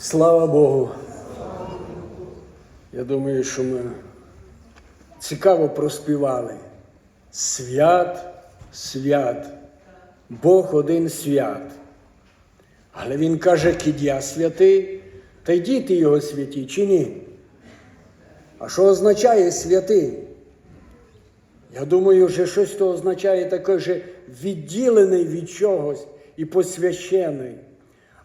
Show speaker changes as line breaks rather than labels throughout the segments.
Слава Богу. Я думаю, що ми цікаво проспівали. Свят, свят, Бог один свят. Але Він каже, кid я святий, та й діти його святі чи ні? А що означає святий? Я думаю, що щось то означає таке, що відділений від чогось і посвящений.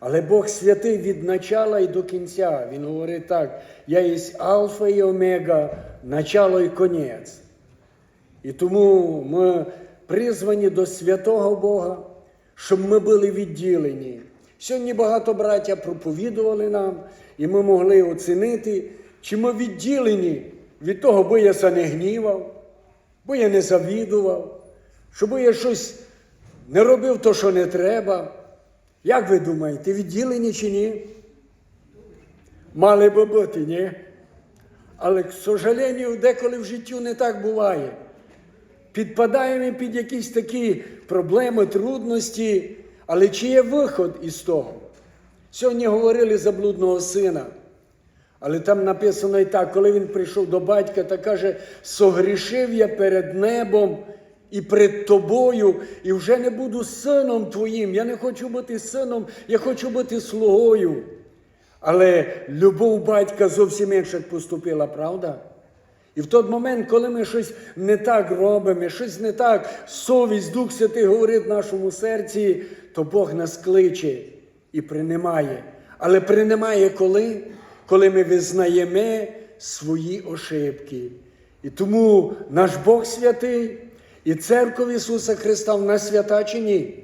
Але Бог святий від начала і до кінця. Він говорить так: я є Альфа і Омега, начало і конець. І тому ми призвані до святого Бога, щоб ми були відділені. Сьогодні багато браття проповідували нам, і ми могли оцінити, чи ми відділені від того, бо я не гнівав, бо я не завідував, щоб я щось не робив то, що не треба. Як ви думаєте, відділені чи ні? Мали би бути, ні? Але, к сожалению, деколи в життю не так буває. Підпадаємо під якісь такі проблеми, трудності, але чи є виход із того? Сьогодні говорили за блудного сина. Але там написано і так, коли він прийшов до батька та каже, согрішив я перед небом і перед тобою, і вже не буду сином твоїм. Я не хочу бути сином, я хочу бути слугою. Але любов батька зовсім інше поступила, правда? І в той момент, коли ми щось не так робимо, щось не так, совість, Дух Святий говорить в нашому серці, то Бог нас кличе і приймає. Але приймає коли? Коли ми визнаємо свої ошибки. І тому наш Бог святий і церква Ісуса Христа в нас свята чи ні?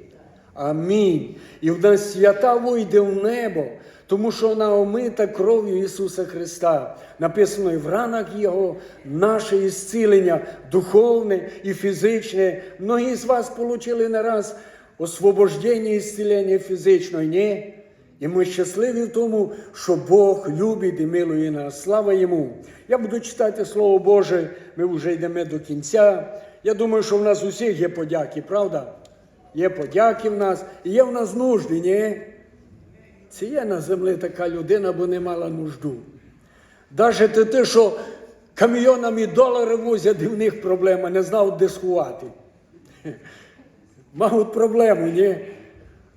Амінь. І в нас свята вийде в небо, тому що вона омита кров'ю Ісуса Христа. Написано і в ранах Його наше ісцілення духовне і фізичне. Многі з вас отримали не раз освобождення ісцілення фізичної, ні? І ми щасливі в тому, що Бог любить і милує нас. Слава Йому! Я буду читати Слово Боже, ми вже йдемо до кінця. Я думаю, що в нас усіх є подяки, правда? Є подяки в нас, і є в нас нужди, ні? Це є на землі така людина, бо не мала нужду. Навіть те, що камійонами долари возять, і в них проблема, не знав, де сховати. Мають проблему, ні?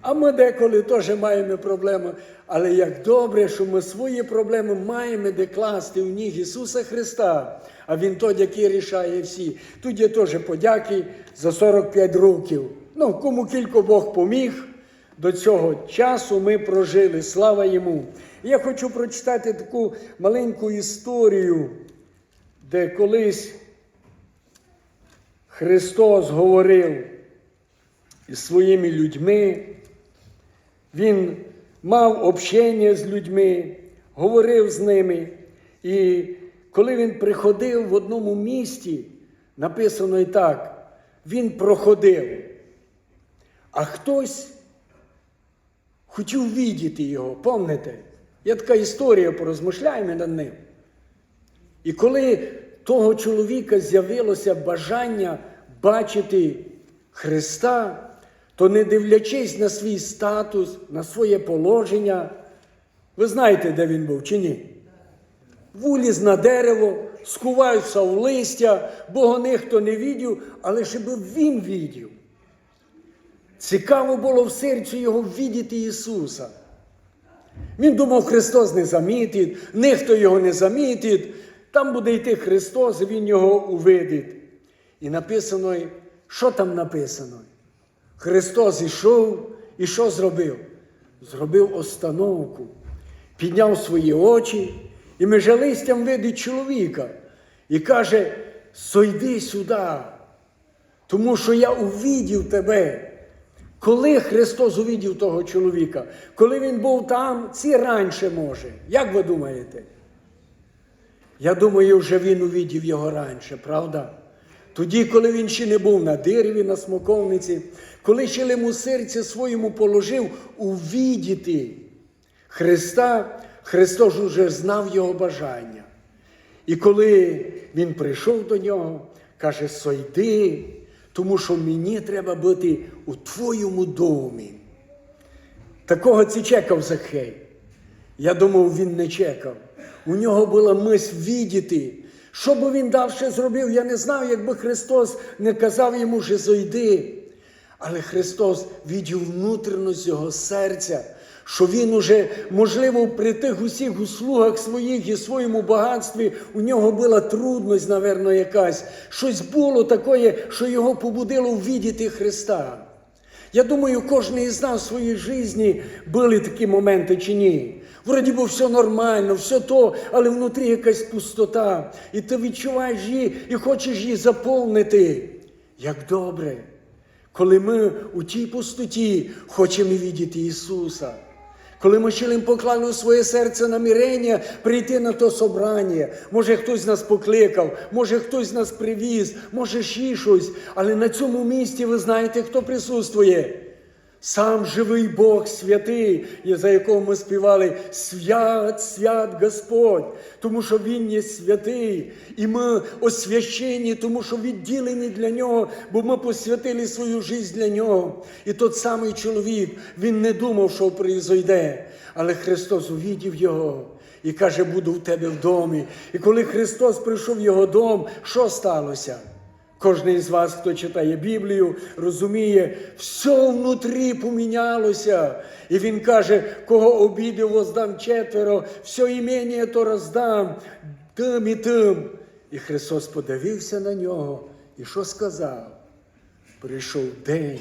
А ми деколи теж маємо проблеми. Але як добре, що ми свої проблеми маємо де класти в ніг Ісуса Христа, а Він той, який рішає всі. Тут є теж подяки за 45 років. Ну, кому кілько Бог поміг, до цього часу ми прожили. Слава йому! Я хочу прочитати таку маленьку історію, де колись Христос говорив із своїми людьми. Він мав общення з людьми, говорив з ними. І коли він приходив в одному місті, написано і так, він проходив, а хтось хотів видіти його, пам'ятаєте? Є така історія, порозмишляємо над ним. І коли того чоловіка з'явилося бажання бачити Христа, то не дивлячись на свій статус, на своє положення, ви знаєте, де він був чи ні? Вуліз на дерево, скувався в листя, бо ніхто не відів, але щоб він відів. Цікаво було в серці його відіти Ісуса. Він думав, Христос не замітить, ніхто його не замітить, там буде йти Христос, Він його увидить. І написано, що там написано? Христос ішов і що зробив? Зробив остановку, підняв свої очі і меже листям видить чоловіка і каже: Сойди сюди, тому що я увидів тебе. Коли Христос увидів того чоловіка, коли він був там, ці раніше може. Як ви думаєте? Я думаю, вже він увидів його раніше, правда? Тоді, коли він ще не був на дереві, на смоковниці, коли ще йому серце своєму положив увідіти Христа, Христос уже знав його бажання. І коли він прийшов до нього, каже: Сойди, тому що мені треба бути у твоєму домі. Такого ці чекав Захей. Я думав, він не чекав. У нього була мисль відіти. Що би він далі зробив, я не знав, якби Христос не казав йому, що зайди. Але Христос відділ внутрішність його серця, що він уже, можливо, при тих усіх услугах своїх і своєму багатстві у нього була трудність, напевно, якась. Щось було таке, що його побудило ввідіти Христа. Я думаю, кожен із нас в своїй житті були такі моменти чи ні. Вроді би все нормально, все то, але внутрі якась пустота. І ти відчуваєш її і хочеш її заповнити. Як добре, коли ми у тій пустоті хочемо віддіти Ісуса. Коли ми ще поклали своє серце намірення прийти на то собрання, може хтось нас покликав, може хтось нас привіз, може ще щось. Але на цьому місці ви знаєте, хто присутствує? Сам живий Бог святий, за якого ми співали свят, свят Господь, тому що Він є святий, і ми освящені, тому що відділені для нього, бо ми посвятили свою життя для нього. І тот самий чоловік, він не думав, що прийде, але Христос увідів його. І каже, буду в тебе в домі. І коли Христос прийшов в його дом, що сталося? Кожен із вас, хто читає Біблію, розуміє, все внутрі помінялося. І він каже, кого обідав, воздам четверо, все імення то роздам тим і тим. І Христос подивився на нього і що сказав? Прийшов день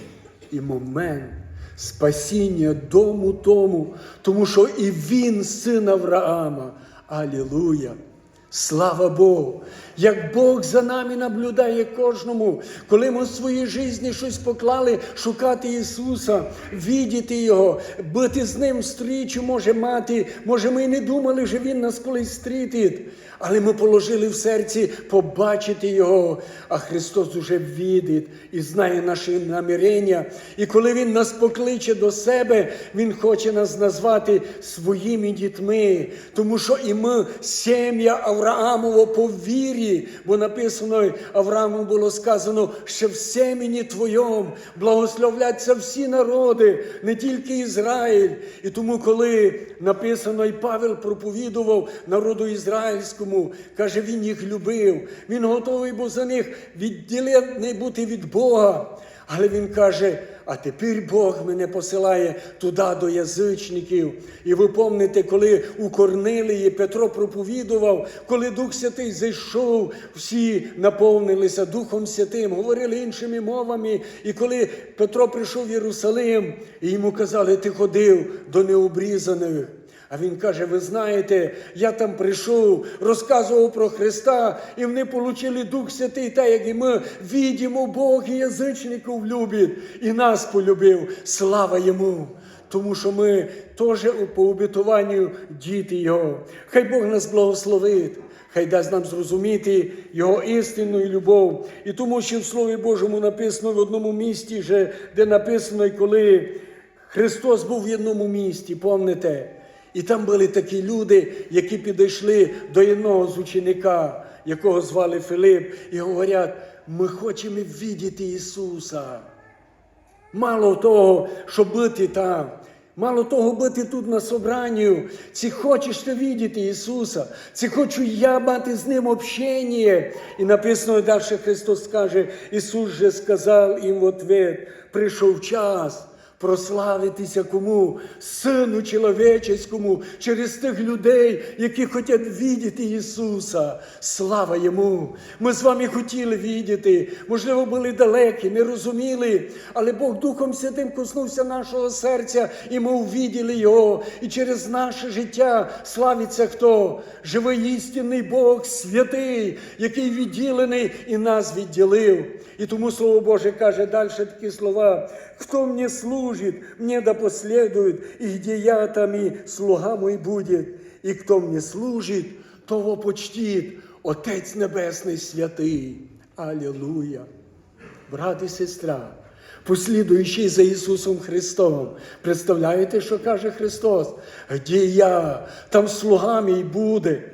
і момент спасіння дому тому, тому що і він син Авраама. Алілуя! Слава Богу! Як Бог за нами наблюдає кожному, коли ми в своїй житті щось поклали, шукати Ісуса, відіти Його, бути з Ним встрічу може мати. Може, ми й не думали, що Він нас колись зустрітить, але ми положили в серці побачити Його, а Христос уже відить і знає наші намірення. І коли Він нас покличе до себе, Він хоче нас назвати своїми дітьми, тому що і ми сім'я Авраамова по вірі, бо написано Аврааму було сказано, що в семені Твоєму благословляться всі народи, не тільки Ізраїль. І тому, коли написано, і Павел проповідував народу ізраїльському, каже, він їх любив, він готовий був за них відділений бути від Бога. Але він каже, а тепер Бог мене посилає туди до язичників. І ви пам'ятаєте, коли у Корнилії Петро проповідував, коли Дух Святий зайшов, всі наповнилися Духом Святим, говорили іншими мовами. І коли Петро прийшов в Єрусалим, і йому казали, ти ходив до необрізаних. А він каже: ви знаєте, я там прийшов, розказував про Христа, і вони отримали Дух Святий, так як і ми відімо, Бог і язичників любить, і нас полюбив. Слава йому! Тому що ми теж по обітуванню діти Його. Хай Бог нас благословить. Хай дасть нам зрозуміти Його істинну і любов. І тому, що в Слові Божому написано в одному місті, де написано, коли Христос був в одному місті, пам'ятаєте? І там були такі люди, які підійшли до одного з ученика, якого звали Филип, і говорять, ми хочемо віддіти Ісуса. Мало того, щоб бути там, мало того бути тут на собранні, ці хочеш ти віддіти Ісуса, ці хочу я мати з Ним общення. І написано далі Христос каже, Ісус же сказав їм в ответ, прийшов час прославитися кому? Сину чоловічеському, через тих людей, які хочуть віддіти Ісуса. Слава Йому! Ми з вами хотіли віддіти, можливо, були далекі, не розуміли, але Бог Духом Святим коснувся нашого серця, і ми увіділи Його. І через наше життя славиться хто? Живий істинний Бог, святий, який відділений і нас відділив. І тому Слово Боже каже далі такі слова. Кто мне служит, мне да последует, и где я, там и слуга мой будет. И кто мне служит, того почтит Отець Небесний святий. Аллилуйя. Брат і сестра, послідуючи за Ісусом Христом, представляєте, що каже Христос? Де я, там слуга мій буде.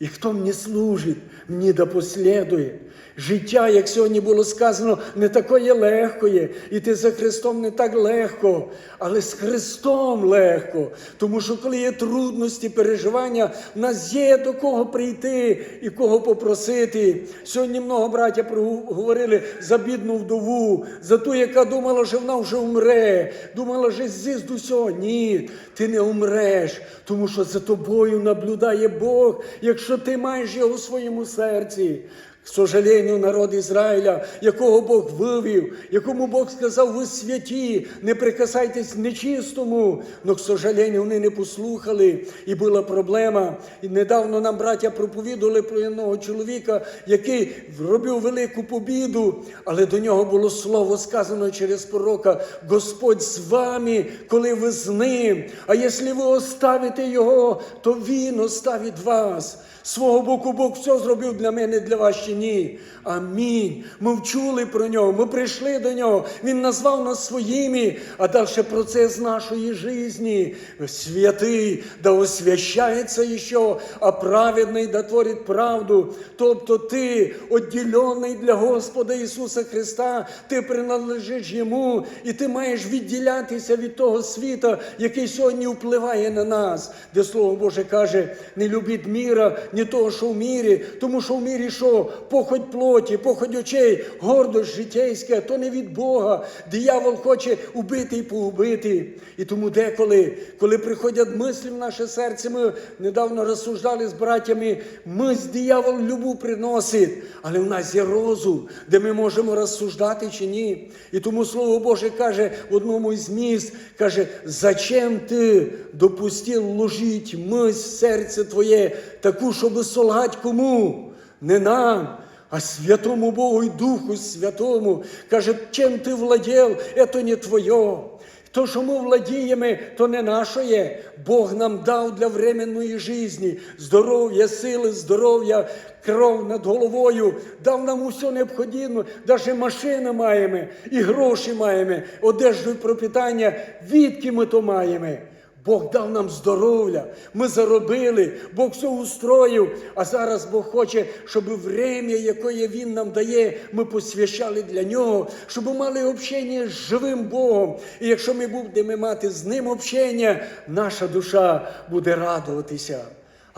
І хто мені служить, мені да послідує. Життя, як сьогодні було сказано, не такое легкое. Іти за Христом не так легко, але з Христом легко. Тому що коли є трудності, переживання, в нас є до кого прийти і кого попросити. Сьогодні много браття говорили за бідну вдову, за ту, яка думала, що вона вже умре, думала, що з'їзд усього. Ні, ти не умреш, тому що за тобою наблюдає Бог, якщо ти маєш його в своєму серці. К сожалению, народ Ізраїля, якого Бог вивів, якому Бог сказав, ви святі, не прикасайтесь нечистому. Но, к сожалению, вони не послухали, і була проблема. І недавно нам браття проповідували про одного чоловіка, який робив велику побіду, але до нього було слово сказано через пророка: Господь з вами, коли ви з ним. А якщо ви оставите його, то він оставить вас. Свого боку Бог все зробив для мене, для вас ні. Амінь. Ми вчули про нього, ми прийшли до нього. Він назвав нас своїми, а далі процес нашої житті. Святий, да освящається ще, а праведний да творить правду. Тобто ти відділений для Господа Ісуса Христа, ти приналежиш Йому, і ти маєш відділятися від того світа, який сьогодні впливає на нас, де Слово Боже каже, не любіть міра, ні того, що в мірі, тому що в мірі що? Похоть плоті, похоть очей, гордость житейська, то не від Бога. Диявол хоче убити і поубити. І тому деколи, коли приходять мислі в наше серце, ми недавно розсуждали з братями, мисль диявол любу приносить, але в нас є розум, де ми можемо розсуждати чи ні. І тому Слово Боже каже в одному із міст, каже, зачем ти допустив ложить мисль в серце твоє, таку, щоб солгать кому? Не нам, а святому Богу і Духу Святому. Каже, чим ти владів, це не твоє. То, що ми владіємо, то не наше є. Бог нам дав для временної житті здоров'я, сили, здоров'я, кров над головою, дав нам усе необхідне, навіть машини маємо, і гроші маємо, одежду і пропитання, відки ми то маємо. Бог дав нам здоров'я, ми заробили, Бог все устроїв. А зараз Бог хоче, щоб время, яке Він нам дає, ми посвящали для нього, щоб мали общення з живим Богом. І якщо ми будемо мати з ним общення, наша душа буде радуватися.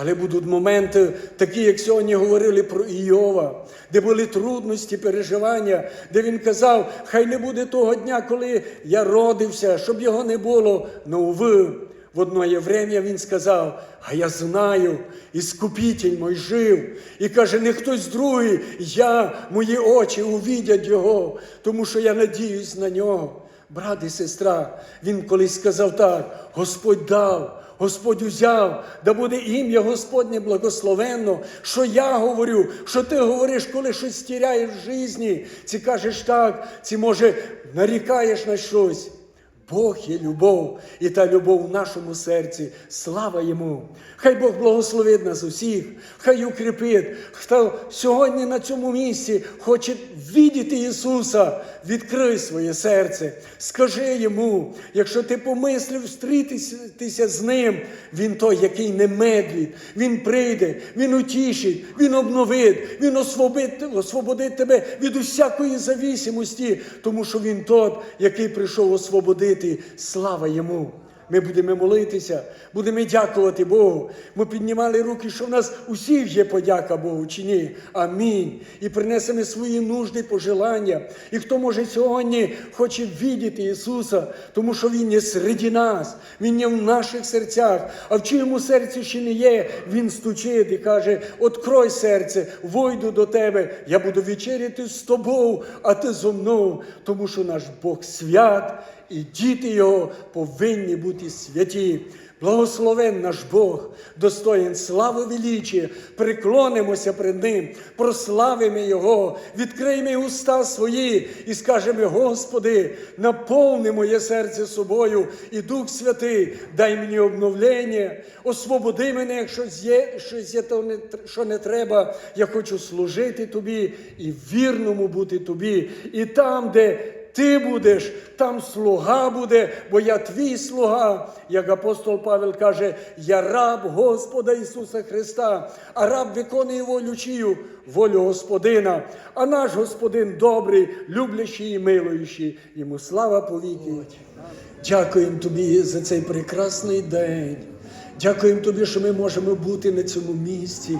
Але будуть моменти, такі, як сьогодні говорили про Іова, де були трудності, переживання, де він казав, хай не буде того дня, коли я родився, щоб його не було. Но уви, в одне время він сказав, а я знаю, іскупитель мой жив. І каже, не хтось другий, я, мої очі увидять його, тому що я надіюсь на нього. Брат і сестра, він колись сказав так: Господь дав, Господь узяв, да буде ім'я Господнє благословенно. Що я говорю, що ти говориш, коли щось тіряєш в житті, ці кажеш так, ці може нарікаєш на щось. Бог є любов, і та любов в нашому серці. Слава йому! Хай Бог благословить нас усіх, хай укріпить, хто сьогодні на цьому місці хоче видіти Ісуса, відкрий своє серце, скажи йому, якщо ти помислив зустрітися з Ним, Він той, який не медлить, Він прийде, Він утішить, Він обновить, Він освободить, освободить тебе від усякої зависимості, тому що Він тот, який прийшов освободити. Слава йому! Ми будемо молитися, будемо дякувати Богу. Ми піднімали руки, що в нас усіх є подяка Богу чи ні. Амінь. І принесемо свої нужди, пожелання. І хто може сьогодні хоче віддіти Ісуса, тому що Він є серед нас, Він є в наших серцях. А в чиєму серці ще не є, Він стучить і каже: Открой серце, войду до тебе, я буду вечеряти з тобою, а ти зо мною, тому що наш Бог свят і діти Його повинні бути святі. Благословен наш Бог, достоїн слави величия, приклонимося перед Ним, прославимо Його, відкриємо уста свої і скажемо, Господи, наповни моє серце собою, і Дух Святий, дай мені обновлення, освободи мене, якщо є щось є, то що не треба. Я хочу служити Тобі і вірному бути Тобі. І там, де ти будеш, там слуга буде, бо я твій слуга. Як апостол Павел каже, я раб Господа Ісуса Христа, а раб виконує волю чию? Волю Господина. А наш Господин добрий, люблячий і милуючий. Йому слава повіки. Дякуємо тобі за цей прекрасний день. Дякуємо тобі, що ми можемо бути на цьому місці.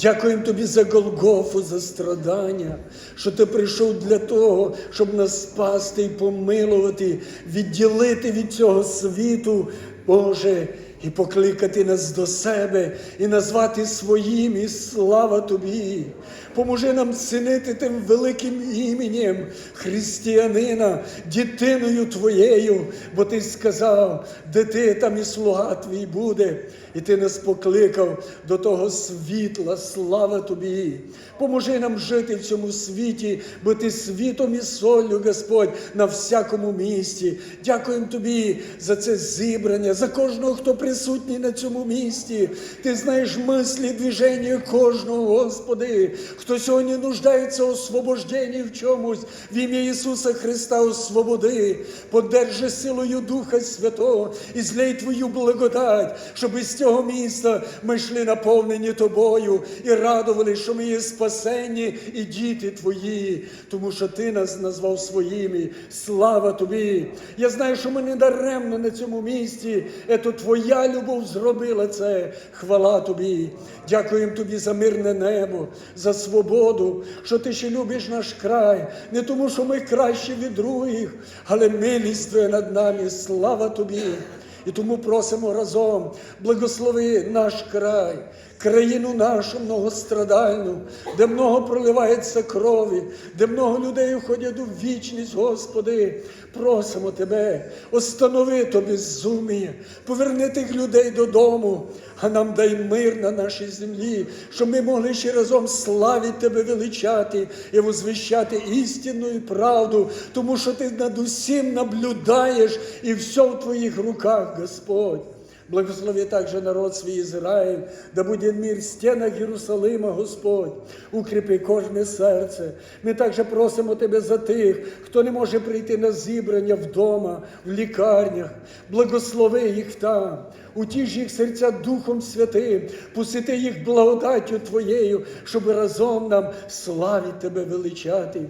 Дякуємо тобі за Голгофу, за страдання, що ти прийшов для того, щоб нас спасти і помилувати, відділити від цього світу, Боже, і покликати нас до себе, і назвати своїм, і слава тобі. Поможи нам цінити тим великим іменем християнина, дитиною твоєю, бо ти сказав, де ти там і слуга твій буде, і ти нас покликав до того світла, слава тобі. Поможи нам жити в цьому світі, бути світом і солью, Господь, на всякому місці. Дякуємо тобі за це зібрання, за кожного, хто присутній на цьому місці. Ти знаєш мислі, движення кожного, Господи, хто сьогодні нуждається у освобожденні в чомусь, в ім'я Ісуса Христа освободи, подержи силою Духа Святого і злей Твою благодать, щоб із цього міста ми йшли наповнені Тобою і радували, що ми є спасенні і діти Твої, тому що Ти нас назвав своїми. Слава Тобі! Я знаю, що ми не даремно на цьому місці. Ето Твоя любов зробила це. Хвала Тобі. Дякуємо Тобі за мирне небо, за свободу, що Ти ще любиш наш край, не тому, що ми кращі від других, але милість Твоя над нами. Слава Тобі! І тому просимо разом, благослови наш край, країну нашу многострадальну, де много проливається крові, де много людей уходять у вічність, Господи. Просимо Тебе, останови то безуміє, поверни тих людей додому, а нам дай мир на нашій землі, щоб ми могли ще разом славити Тебе величати і возвіщати істину і правду, тому що Ти над усім наблюдаєш і все в Твоїх руках, Господь. Благослови также народ свій Ізраїль, да буде мир в стінах Єрусалима, Господь, укріпи кожне серце. Ми також просимо Тебе за тих, хто не може прийти на зібрання вдома, в лікарнях. Благослови їх там, утіж їх серця Духом Святим, посити їх благодаттю Твоєю, щоб разом нам славити Тебе величати.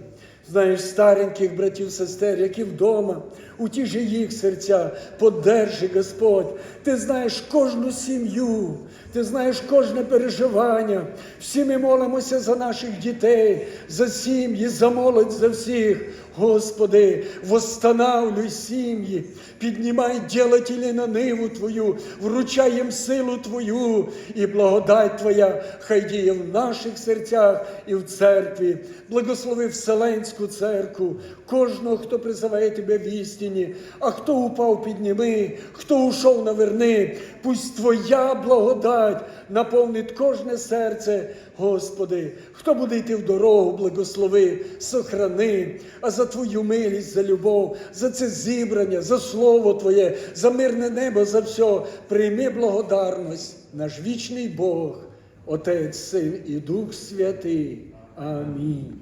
Знаєш, стареньких братів, сестер, які вдома, утіжи їх серця, подержи, Господь. Ти знаєш кожну сім'ю, ти знаєш кожне переживання. Всі ми молимося за наших дітей, за сім'ї, за молодь, за всіх. Господи, восстанавлюй сім'ї, піднімай ділателі на ниву Твою, вручай їм силу Твою і благодать Твоя, хай діє в наших серцях і в церкві. Благослови Вселенську церкву, кожного, хто призиває Тебе в істині, а хто упав, підніми, хто ушов, наверни. Пусть Твоя благодать наповнить кожне серце, Господи, хто буде йти в дорогу, благослови, сохрани, а за Твою милість, за любов, за це зібрання, за Слово Твоє, за мирне небо, за все, прийми благодарність, наш вічний Бог, Отець, Син і Дух Святий. Амінь.